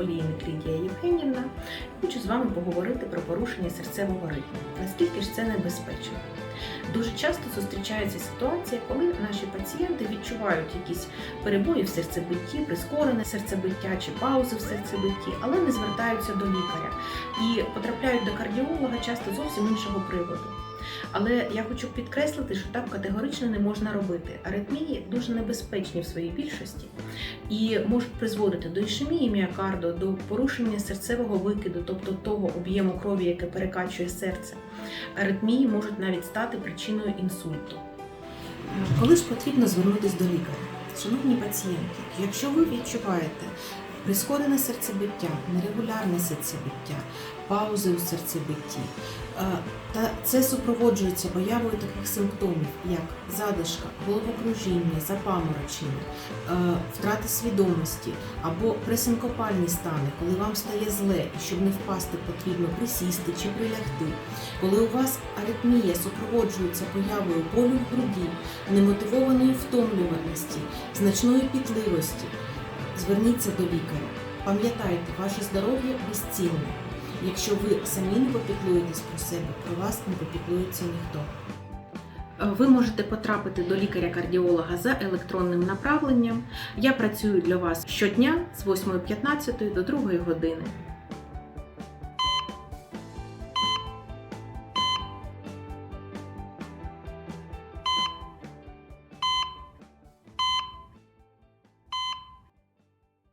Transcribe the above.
Олійник Лідія Євгенівна. Хочу з вами поговорити про порушення серцевого ритму. Наскільки ж це небезпечно? Дуже часто зустрічається ситуація, коли наші пацієнти відчувають якісь перебої в серцебитті, прискорене серцебиття чи паузи в серцебитті, але не звертаються до лікаря і потрапляють до кардіолога часто зовсім іншого приводу. Але я хочу підкреслити, що так категорично не можна робити. Аритмії дуже небезпечні в своїй більшості і можуть призводити до ішемії міокарду, до порушення серцевого викиду, тобто того об'єму крові, яке перекачує серце. Аритмії можуть навіть стати причиною інсульту. Коли ж потрібно звернутися до лікаря? Шановні пацієнти, якщо ви відчуваєте прискорене серцебиття, нерегулярне серцебиття, паузи у серцебитті, е, та це супроводжується появою таких симптомів, як задишка, головокружіння, запаморочення, е, втрата свідомості або пресинкопальні стани, коли вам стає зле і щоб не впасти, потрібно присісти чи прилягти. Коли у вас аритмія супроводжується появою болю в груді, немотивованої втомлюваності, значної пітливості, зверніться до лікаря. Пам'ятайте, ваше здоров'я безцінне. Якщо ви самі не попіклуєтесь про себе, про вас не попіклується ніхто. Ви можете потрапити до лікаря-кардіолога за електронним направленням. Я працюю для вас щодня з 8.15 до 2 години.